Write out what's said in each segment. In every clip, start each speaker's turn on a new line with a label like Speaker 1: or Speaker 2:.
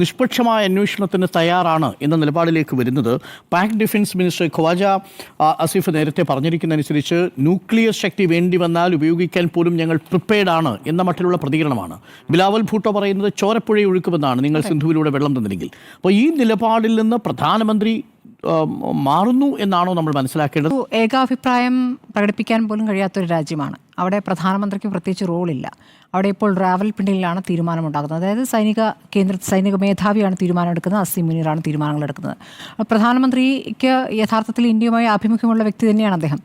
Speaker 1: നിഷ്പക്ഷമായ അന്വേഷണത്തിന് തയ്യാറാണ് എന്ന നിലപാടിലേക്ക് വരുന്നത്. പാക് ഡിഫൻസ് മിനിസ്റ്റർ ഖ്വാജ അസീഫ് നേരത്തെ പറഞ്ഞിരിക്കുന്നതനുസരിച്ച് ന്യൂക്ലിയർ ശക്തി വേണ്ടി വന്നാൽ ഉപയോഗിക്കാൻ പോലും ഞങ്ങൾ പ്രിപ്പയർഡ് ആണ് എന്ന മട്ടിലുള്ള പ്രതികരണമാണ്. ബിലാവൽ ഭൂട്ടോ പറയുന്നത് ചോരപ്പുഴ ഒഴുക്കുമെന്നാണ്. നിങ്ങൾ സിന്ധുവിലൂടെ വെള്ളം തന്നില്ലെങ്കിൽ. അപ്പോൾ ഈ നിലപാടിൽ നിന്ന് പ്രധാനമന്ത്രി മാറുന്നു എന്നാണോ നമ്മൾ മനസ്സിലാക്കേണ്ടത്?
Speaker 2: ഏകാഭിപ്രായം പ്രകടിപ്പിക്കാൻ പോലും കഴിയാത്തൊരു രാജ്യമാണ്. അവിടെ പ്രധാനമന്ത്രിക്ക് പ്രത്യേകിച്ച് റോളില്ല. അവിടെ ഇപ്പോൾ റാവൽപിണ്ടിയിലാണ് തീരുമാനമുണ്ടാകുന്നത്. അതായത് സൈനിക കേന്ദ്ര സൈനിക മേധാവിയാണ് തീരുമാനമെടുക്കുന്നത്. അസീം മുനീറാണ് തീരുമാനങ്ങൾ എടുക്കുന്നത് പ്രധാനമന്ത്രിക്ക് യഥാർത്ഥത്തിൽ ഇന്ത്യയുമായി ആഭിമുഖ്യമുള്ള വ്യക്തി തന്നെയാണ് അദ്ദേഹം.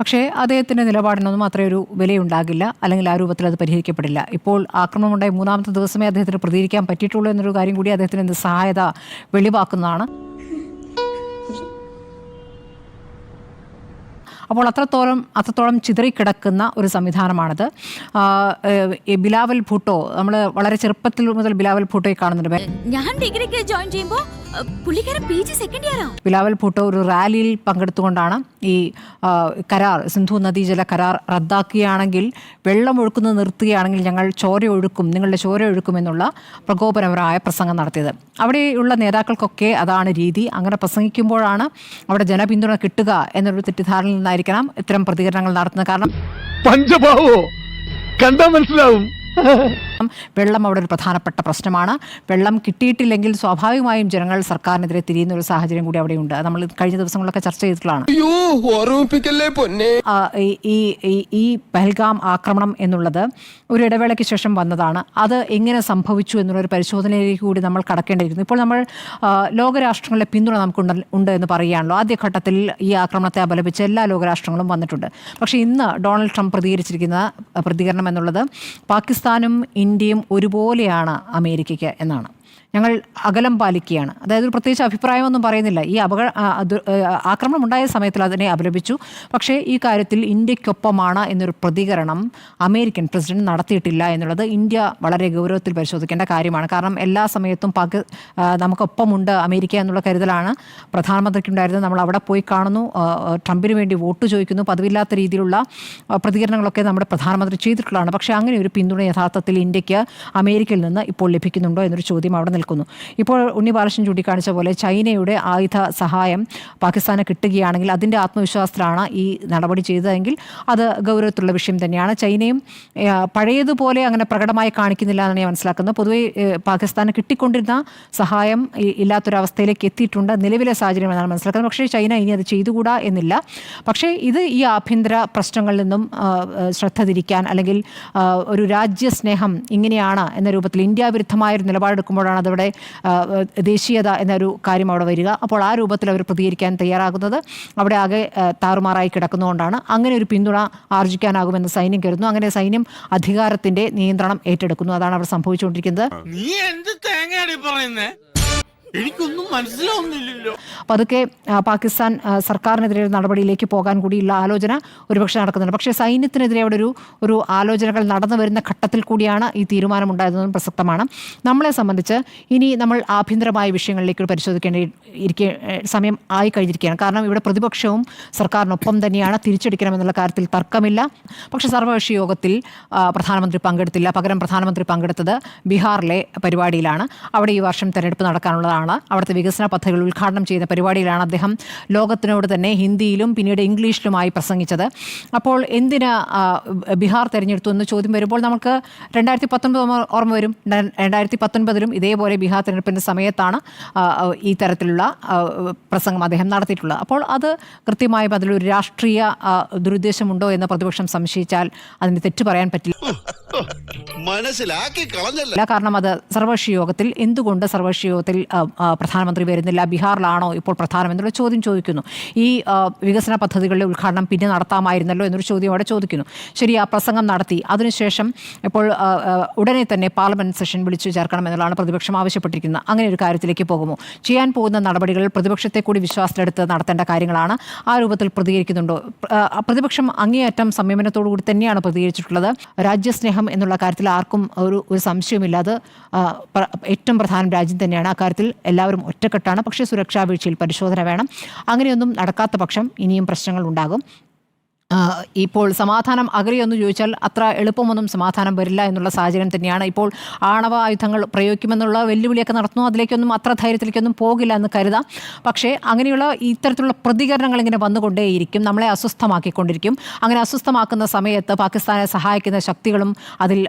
Speaker 2: പക്ഷേ അദ്ദേഹത്തിന്റെ നിലപാടിനൊന്നും അത്രയൊരു വിലയുണ്ടാകില്ല. അല്ലെങ്കിൽ ആ രൂപത്തിൽ അത് പരിഹരിക്കപ്പെടില്ല. ഇപ്പോൾ ആക്രമണമുണ്ടായി മൂന്നാമത്തെ ദിവസമേ അദ്ദേഹത്തിന് പ്രതികരിക്കാൻ പറ്റിയിട്ടുള്ളൂ എന്നൊരു കാര്യം കൂടി അദ്ദേഹത്തിന് സഹായത വെളിവാക്കുന്നതാണ്. അപ്പോൾ അത്രത്തോളം അത്രത്തോളം ചിതറിക്കിടക്കുന്ന ഒരു സംവിധാനമാണത്. ബിലാവൽ ഭൂട്ടോ നമ്മൾ വളരെ ചെറുപ്പത്തിൽ മുതൽ ബിലാവൽ ഭൂട്ടോയെ കാണുന്നുണ്ട്.
Speaker 3: ഞാൻ ഡിഗ്രിക്ക് ജോയിൻ ചെയ്യുമ്പോ അഹ്, പുള്ളിക്കാരൻ പി ജി സെക്കൻഡ് ഇയറാ
Speaker 2: ബിലാവൽ ഭൂട്ടോ ഒരു റാലിയിൽ പങ്കെടുത്തുകൊണ്ടാണ് ഈ കരാർ സിന്ധു നദീജല കരാർ റദ്ദാക്കുകയാണെങ്കിൽ വെള്ളം ഒഴുക്കുന്നത് നിർത്തുകയാണെങ്കിൽ ഞങ്ങൾ ചോര ഒഴുക്കും നിങ്ങളുടെ ചോര ഒഴുക്കും എന്നുള്ള പ്രകോപനപരമായ പ്രസംഗം നടത്തിയത്. അവിടെയുള്ള നേതാക്കൾക്കൊക്കെ അതാണ് രീതി. അങ്ങനെ പ്രസംഗിക്കുമ്പോഴാണ് അവിടെ ജനപിന്തുണ കിട്ടുക എന്നൊരു തെറ്റിദ്ധാരണയിൽ നിന്നായിരിക്കണം ഇത്തരം പ്രതികരണങ്ങൾ നടത്തുന്നത്. കാരണം
Speaker 4: പഞ്ചഭാവോ? കണ്ടാ മനസ്സിലാവും.
Speaker 2: വെള്ളം അവിടെ ഒരു പ്രധാനപ്പെട്ട പ്രശ്നമാണ്. വെള്ളം കിട്ടിയിട്ടില്ലെങ്കിൽ സ്വാഭാവികമായും ജനങ്ങൾ സർക്കാരിനെതിരെ തിരിയുന്ന ഒരു സാഹചര്യം കൂടി അവിടെയുണ്ട്. നമ്മൾ കഴിഞ്ഞ ദിവസങ്ങളിലൊക്കെ ചർച്ച ചെയ്തിട്ടുള്ളതാണ്. ഈ- ഈ പഹൽഗാം ആക്രമണം എന്നുള്ളത് ഒരു ഇടവേളയ്ക്ക് ശേഷം വന്നതാണ്. അത് എങ്ങനെ സംഭവിച്ചു എന്നുള്ള ഒരു പരിശോധനയിലേക്ക് കൂടി നമ്മൾ കടക്കേണ്ടിയിരിക്കുന്നു ഇപ്പോൾ നമ്മൾ ലോകരാഷ്ട്രങ്ങളുടെ പിന്തുണ നമുക്ക് ഉണ്ട് എന്ന് പറയുകയാണല്ലോ. ആദ്യഘട്ടത്തിൽ ഈ ആക്രമണത്തെ അപലപിച്ച് എല്ലാ ലോകരാഷ്ട്രങ്ങളും വന്നിട്ടുണ്ട്. പക്ഷേ ഇന്ന് ഡൊണാൾഡ് ട്രംപ് പ്രതികരിച്ചിരിക്കുന്ന പ്രതികരണം എന്നുള്ളത് പാകിസ്ഥാനും ഇന്ത്യയും ഒരുപോലെയാണ് അമേരിക്കയ്ക്ക് എന്നാണ്. ഞങ്ങൾ അകലം പാലിക്കുകയാണ്. അതായത് ഒരു പ്രത്യേകിച്ച് അഭിപ്രായമൊന്നും പറയുന്നില്ല. ഈ അപക ആക്രമണം ഉണ്ടായ സമയത്തിൽ അതിനെ അപലപിച്ചു. പക്ഷേ ഈ കാര്യത്തിൽ ഇന്ത്യക്കൊപ്പമാണ് എന്നൊരു പ്രതികരണം അമേരിക്കൻ പ്രസിഡന്റ് നടത്തിയിട്ടില്ല എന്നുള്ളത് ഇന്ത്യ വളരെ ഗൗരവത്തിൽ പരിശോധിക്കേണ്ട കാര്യമാണ്. കാരണം എല്ലാ സമയത്തും പാക് നമുക്കൊപ്പമുണ്ട് അമേരിക്ക എന്നുള്ള കരുതലാണ് പ്രധാനമന്ത്രിക്കുണ്ടായിരുന്നത്. നമ്മൾ അവിടെ പോയി കാണുന്നു. ട്രംപിന് വേണ്ടി വോട്ട് ചോദിക്കുന്നു. പതിവില്ലാത്ത രീതിയിലുള്ള പ്രതികരണങ്ങളൊക്കെ നമ്മുടെ പ്രധാനമന്ത്രി ചെയ്തിട്ടുള്ളതാണ്. പക്ഷേ അങ്ങനെ ഒരു പിന്തുണ യഥാർത്ഥത്തിൽ ഇന്ത്യയ്ക്ക് അമേരിക്കയിൽ നിന്ന് ഇപ്പോൾ ലഭിക്കുന്നുണ്ടോ എന്നൊരു ചോദ്യം അവിടെ നിൽക്കുന്നു ഇപ്പോൾ ഉണ്ണി ബാലകൃഷ്ണൻ ചൂണ്ടിക്കാണിച്ച പോലെ ചൈനയുടെ ആയുധ സഹായം പാകിസ്ഥാന് കിട്ടുകയാണെങ്കിൽ അതിന്റെ ആത്മവിശ്വാസത്തിലാണ് ഈ നടപടി ചെയ്തതെങ്കിൽ അത് ഗൗരവത്തിലുള്ള വിഷയം തന്നെയാണ്. ചൈനയും പഴയതുപോലെ അങ്ങനെ പ്രകടമായി കാണിക്കുന്നില്ല എന്നാണ് ഞാൻ മനസ്സിലാക്കുന്നത്. പൊതുവേ പാകിസ്ഥാന് കിട്ടിക്കൊണ്ടിരുന്ന സഹായം ഇല്ലാത്തൊരവസ്ഥയിലേക്ക് എത്തിയിട്ടുണ്ട് നിലവിലെ സാഹചര്യം എന്നാണ് മനസ്സിലാക്കുന്നത്. പക്ഷേ ചൈന ഇനി അത് ചെയ്തുകൂടാ എന്നില്ല. പക്ഷേ ഇത് ഈ ആഭ്യന്തര പ്രശ്നങ്ങളിൽ നിന്നും ശ്രദ്ധ തിരിക്കാൻ അല്ലെങ്കിൽ ഒരു രാജ്യസ്നേഹം ഇങ്ങനെയാണ് എന്ന രൂപത്തിൽ ഇന്ത്യ വിരുദ്ധമായ ഒരു നിലപാടെടുക്കുമ്പോഴാണ് അതവിടെ ആ, ദേശീയത എന്നൊരു കാര്യം അവിടെ വരിക. അപ്പോൾ ആ രൂപത്തിൽ അവർ പ്രതികരിക്കാൻ തയ്യാറാകുന്നത് അവിടെ ആകെ താറുമാറായി കിടക്കുന്നതുകൊണ്ടാണ്. അങ്ങനെ ഒരു പിന്തുണ ആർജിക്കാനാകുമെന്ന് സൈന്യം കരുതുന്നു. അങ്ങനെ സൈന്യം അധികാരത്തിന്റെ നിയന്ത്രണം ഏറ്റെടുക്കുന്നു. അതാണ് അവിടെ സംഭവിച്ചുകൊണ്ടിരിക്കുന്നത്.
Speaker 5: നീ എന്ത് തേങ്ങയാണ് പറയുന്നേ? എനിക്കൊന്നും മനസ്സിലാവുന്നില്ലല്ലോ.
Speaker 2: പതുക്കെ പാകിസ്ഥാൻ സർക്കാരിനെതിരെ നടപടിയിലേക്ക് പോകാൻ കൂടിയുള്ള ആലോചന ഒരുപക്ഷെ നടക്കുന്നുണ്ട്. പക്ഷേ സൈന്യത്തിനെതിരെ അവിടെ ഒരു ഒരു ആലോചനകൾ നടന്നു വരുന്ന ഘട്ടത്തിൽ കൂടിയാണ് ഈ തീരുമാനമുണ്ടായതെന്നും പ്രസക്തമാണ്. നമ്മളെ സംബന്ധിച്ച് ഇനി നമ്മൾ ആഭ്യന്തരമായ വിഷയങ്ങളിലേക്ക് പരിശോധിക്കേണ്ടി ഇരിക്കെ സമയം ആയി കഴിഞ്ഞിരിക്കുകയാണ്. കാരണം ഇവിടെ പ്രതിപക്ഷവും സർക്കാരിനൊപ്പം തന്നെയാണ് തിരിച്ചടിക്കണമെന്നുള്ള കാര്യത്തിൽ തർക്കമില്ല. പക്ഷേ സർവകക്ഷി യോഗത്തിൽ പ്രധാനമന്ത്രി പങ്കെടുത്തില്ല. പകരം പ്രധാനമന്ത്രി പങ്കെടുത്തത് ബീഹാറിലെ പരിപാടിയിലാണ്. അവിടെ ഈ വർഷം തെരഞ്ഞെടുപ്പ് നടക്കാനുള്ളതാണ്. അവിടുത്തെ വികസന പദ്ധതികൾ ഉദ്ഘാടനം ചെയ്യുന്ന പരിപാടിയിലാണ് അദ്ദേഹം ലോകത്തിനോട് തന്നെ ഹിന്ദിയിലും പിന്നീട് ഇംഗ്ലീഷിലുമായി പ്രസംഗിച്ചത്. അപ്പോൾ എന്തിന് ബീഹാർ തെരഞ്ഞെടുത്തു എന്ന് ചോദ്യം വരുമ്പോൾ നമുക്ക് രണ്ടായിരത്തി പത്തൊൻപത് ഓർമ്മ വരും. രണ്ടായിരത്തി പത്തൊൻപതിലും ഇതേപോലെ ബീഹാർ തെരഞ്ഞെടുപ്പിന്റെ സമയത്താണ് ഈ തരത്തിലുള്ള പ്രസംഗം അദ്ദേഹം നടത്തിയിട്ടുള്ളത്. അപ്പോൾ അത് കൃത്യമായും അതിലൊരു രാഷ്ട്രീയ ദുരുദ്ദേശമുണ്ടോ എന്ന് പ്രതിപക്ഷം സംശയിച്ചാൽ അതിന് തെറ്റു പറയാൻ പറ്റില്ല.
Speaker 6: മനസ്സിലാക്കി കളഞ്ഞല്ല.
Speaker 2: കാരണം അത് സർവകക്ഷി യോഗത്തിൽ എന്തുകൊണ്ട് സർവകക്ഷി യോഗത്തിൽ പ്രധാനമന്ത്രി വരുന്നില്ല? ബീഹാറിലാണോ ഇപ്പോൾ പ്രധാനം എന്നുള്ള ചോദ്യം ചോദിക്കുന്നു. ഈ വികസന പദ്ധതികളുടെ ഉദ്ഘാടനം പിന്നെ നടത്താമായിരുന്നല്ലോ എന്നൊരു ചോദ്യം അവിടെ ചോദിക്കുന്നു. ശരി ആ പ്രസംഗം നടത്തി. അതിനുശേഷം ഇപ്പോൾ ഉടനെ തന്നെ പാർലമെന്റ് സെഷൻ വിളിച്ചു ചേർക്കണം എന്നുള്ളതാണ് പ്രതിപക്ഷം ആവശ്യപ്പെട്ടിരിക്കുന്നത്. അങ്ങനെ ഒരു കാര്യത്തിലേക്ക് പോകുമോ? ചെയ്യാൻ പോകുന്ന നടപടികൾ പ്രതിപക്ഷത്തെ കൂടി വിശ്വാസത്തിലെടുത്ത് നടത്തേണ്ട കാര്യങ്ങളാണ് ആ രൂപത്തിൽ പ്രതികരിക്കുന്നുണ്ടോ? പ്രതിപക്ഷം അങ്ങേയറ്റം സംയമനത്തോടു കൂടി തന്നെയാണ് പ്രതികരിച്ചിട്ടുള്ളത്. രാജ്യസ്നേഹം എന്നുള്ള കാര്യത്തിൽ ആർക്കും ഒരു ഒരു സംശയമില്ല അത് ഏറ്റവും പ്രധാന രാജ്യം തന്നെയാണ്. അക്കാര്യത്തിൽ എല്ലാവരും ഒറ്റക്കെട്ടാണ്. പക്ഷേ സുരക്ഷാ വീഴ്ചയിൽ പരിശോധന വേണം. അങ്ങനെയൊന്നും നടക്കാത്ത പക്ഷം ഇനിയും പ്രശ്നങ്ങൾ ഉണ്ടാകും. ഇപ്പോൾ സമാധാനം അകലെയെന്ന് ചോദിച്ചാൽ അത്ര എളുപ്പമൊന്നും സമാധാനം വരില്ല എന്നുള്ള സാഹചര്യം തന്നെയാണ്. ഇപ്പോൾ ആണവ ആയുധങ്ങൾ പ്രയോഗിക്കുമെന്നുള്ള വെല്ലുവിളിയൊക്കെ നടത്തുന്നു. അതിലേക്കൊന്നും അത്ര ധൈര്യത്തിലേക്കൊന്നും പോകില്ല എന്ന് കരുതാം. പക്ഷേ അങ്ങനെയുള്ള ഇത്തരത്തിലുള്ള പ്രതികരണങ്ങൾ ഇങ്ങനെ വന്നുകൊണ്ടേയിരിക്കും. നമ്മളെ അസ്വസ്ഥമാക്കിക്കൊണ്ടിരിക്കും. അങ്ങനെ അസ്വസ്ഥമാക്കുന്ന സമയത്ത് പാകിസ്ഥാനെ സഹായിക്കുന്ന ശക്തികളും അതിൽ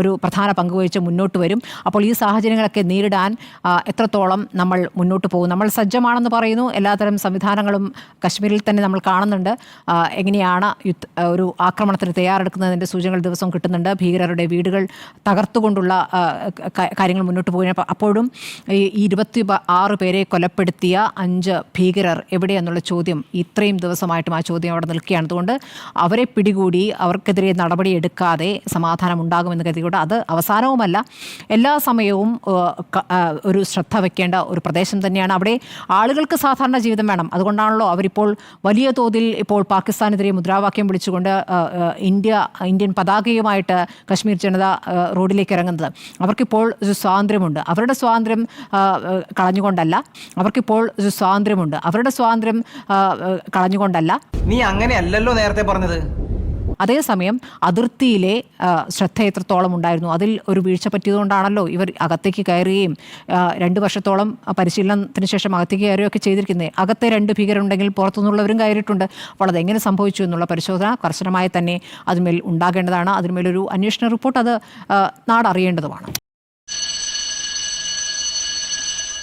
Speaker 2: ഒരു പ്രധാന പങ്ക് വഹിച്ച് മുന്നോട്ട് വരും. അപ്പോൾ ഈ സാഹചര്യങ്ങളൊക്കെ നേരിടാൻ എത്രത്തോളം നമ്മൾ മുന്നോട്ട് പോകും. നമ്മൾ സജ്ജമാണെന്ന് പറയുന്നു. എല്ലാത്തരം സംവിധാനങ്ങളും കശ്മീരിൽ തന്നെ നമ്മൾ കാണുന്നുണ്ട്. എങ്ങനെയാണ് യുദ്ധ ഒരു ആക്രമണത്തിന് തയ്യാറെടുക്കുന്നതിന്റെ സൂചനകൾ ദിവസവും കിട്ടുന്നുണ്ട്. ഭീകരരുടെ വീടുകൾ തകർത്തുകൊണ്ടുള്ള കാര്യങ്ങൾ മുന്നോട്ട് പോയി അപ്പോഴും ഈ ഇരുപത്തി ആറ് പേരെ കൊലപ്പെടുത്തിയ അഞ്ച് ഭീകരർ എവിടെയെന്നുള്ള ചോദ്യം ഇത്രയും ദിവസമായിട്ടും ആ ചോദ്യം അവിടെ നിൽക്കുകയാണ്. അതുകൊണ്ട് അവരെ പിടികൂടി അവർക്കെതിരെ നടപടി എടുക്കാതെ സമാധാനം ഉണ്ടാകുമെന്ന് കരുതിക്കൊണ്ട് അത് അവസാനവുമല്ല എല്ലാ സമയവും ഒരു ശ്രദ്ധ വയ്ക്കേണ്ട ഒരു പ്രദേശം തന്നെയാണ്. അവിടെ ആളുകൾക്ക് സാധാരണ ജീവിതം വേണം. അതുകൊണ്ടാണല്ലോ അവരിപ്പോൾ വലിയ തോതിൽ ഇപ്പോൾ പാകിസ്ഥാനെതിരെ മുദ്രാവാക്യം വിളിച്ചുകൊണ്ട് ഇന്ത്യ ഇന്ത്യൻ പതാകയുമായിട്ട് കശ്മീർ ജനത റോഡിലേക്ക് ഇറങ്ങുന്നത്. അവർക്കിപ്പോൾ സ്വാതന്ത്ര്യമുണ്ട്. അവരുടെ സ്വാതന്ത്ര്യം കളഞ്ഞുകൊണ്ടല്ല. അവർക്കിപ്പോൾ സ്വാതന്ത്ര്യമുണ്ട്. അവരുടെ സ്വാതന്ത്ര്യം കളഞ്ഞുകൊണ്ടല്ല.
Speaker 6: നീ അങ്ങനെയല്ലല്ലോ നേരത്തെ പറഞ്ഞത്.
Speaker 2: അതേസമയം അതിർത്തിയിലെ ശ്രദ്ധ എത്രത്തോളം ഉണ്ടായിരുന്നു അതിൽ ഒരു വീഴ്ച പറ്റിയതുകൊണ്ടാണല്ലോ ഇവർ അകത്തേക്ക് കയറുകയും രണ്ട് വർഷത്തോളം പരിശീലനത്തിന് ശേഷം അകത്തേക്ക് കയറുകയൊക്കെ ചെയ്തിരിക്കുന്നത്. അകത്തെ രണ്ട് ഭീകരുണ്ടെങ്കിൽ പുറത്തുനിന്നുള്ളവരും കയറിയിട്ടുണ്ട്. അപ്പോൾ അതെങ്ങനെ സംഭവിച്ചു എന്നുള്ള പരിശോധന കർശനമായി തന്നെ അതിന്മേൽ ഉണ്ടാകേണ്ടതാണ്. അതിന്മേലൊരു അന്വേഷണ റിപ്പോർട്ട് അത് നാടറിയേണ്ടതുമാണ്.